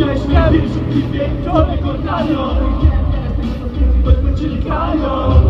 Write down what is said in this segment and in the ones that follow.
Widziałeś mnie w pierwszym klipie, człowiek organo Bezmęczyli kają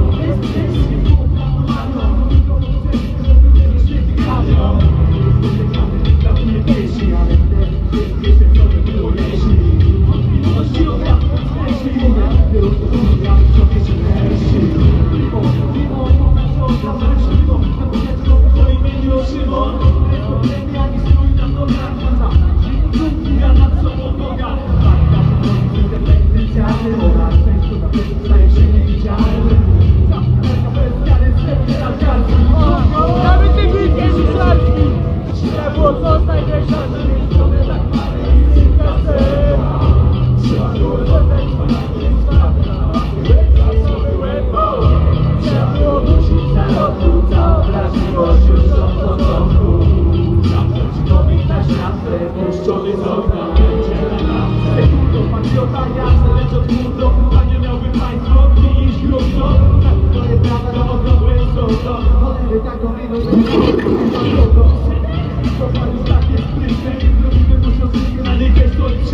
Puszczony z okna Będzie na To patriota jasne, lecz od miałby państwo iść grubno To jest prawda, odnowy są to Cholery taką winą To już takie sprytne Zrobimy muszą wszystkie na nie gesto i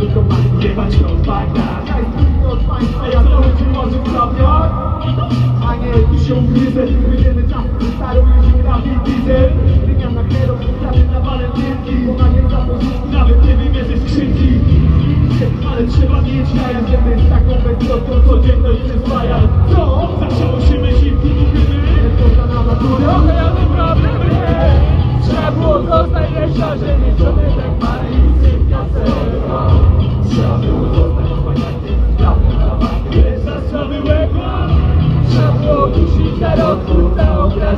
tylko pan to jest trudno od państwa, ja to ludzi może wstawiać A nie, tu się ugryzę Wyjdziemy czas, na widzę Wymiana prawie na walentynki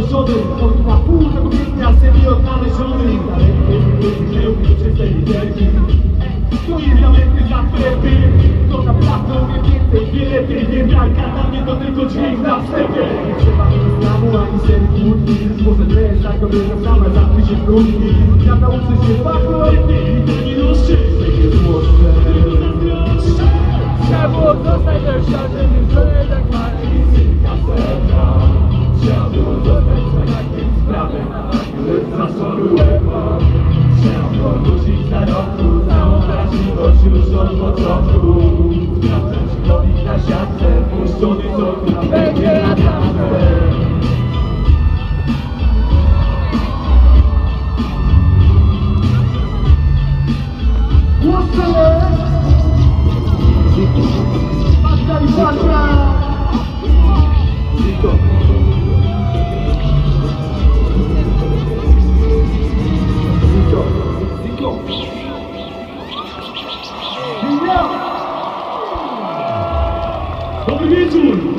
jest rozproszony Od na pół tego pięknia serii odnaleziony nie lubię przez te literki To nie diamenty za sklepy To naprawdę więcej, wie lepiej Wiem jak gada mnie to tylko dźwięk na wstępie. Nie trzeba serii kłótni Może to tak, aby same zamknij się w krótki Ja nauczę się fachu już od początku Robić na siatce, puszczony z okna Będzie latarce Głosy! Patrzaj, patrzaj! Ziko! Obrigado!